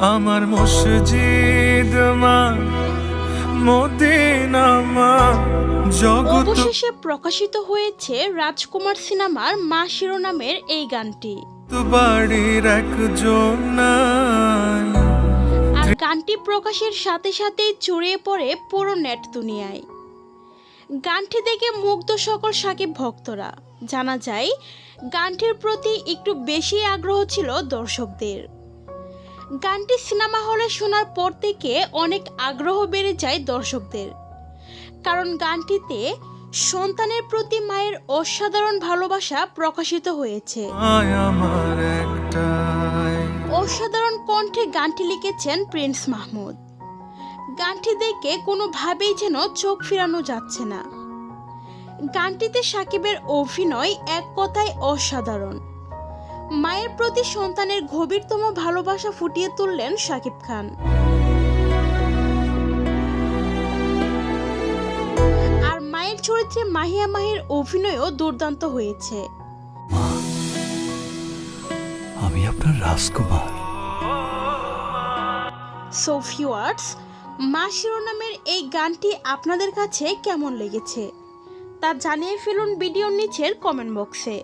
আমার মসজিদ মা মদিনা মা জগত অবশেষে প্রকাশিত হয়েছে রাজকুমার সিনেমার মা শিরোনামের এই গানটি। বাড়ির একজন নাই। আর গানটি প্রকাশের সাথে সাথেই ছড়িয়ে পড়ে পুরো নেট দুনিয়ায়। গানটি দেখে মুগ্ধ সকল সাকিব ভক্তরা। জানা যায় গানটির প্রতি একটু বেশি আগ্রহ ছিল দর্শকদের। গানটি সিনেমা হলে শোনার পর থেকে অনেক আগ্রহ বেড়ে যায় দর্শকদের। কারণ গানটিতে সন্তানের প্রতি মায়ের অসাধারণ ভালোবাসা প্রকাশিত হয়েছে। অসাধারণ কণ্ঠে গানটি লিখেছেন প্রিন্স মাহমুদ। গানটি দেখে কোনোভাবেই যেন চোখ ফিরানো যাচ্ছে না। গানটিতে সাকিবের অভিনয় এক কথায় অসাধারণ। মায়ের প্রতি সন্তানের গভীরতম ভালোবাসা ফুটিয়ে তুললেন শাকিব খান। আর মায়ের চরিত্রে মাহিয়া মাহির অভিনয়ও দুর্দান্ত হয়েছে। আমি আপনার রাজকুমার। সো ভিউয়ার্স মা শিরোনামের এই গানটি আপনাদের কাছে কেমন লেগেছে? তা জানিয়ে ফেলুন ভিডিওর নিচের কমেন্ট বক্সে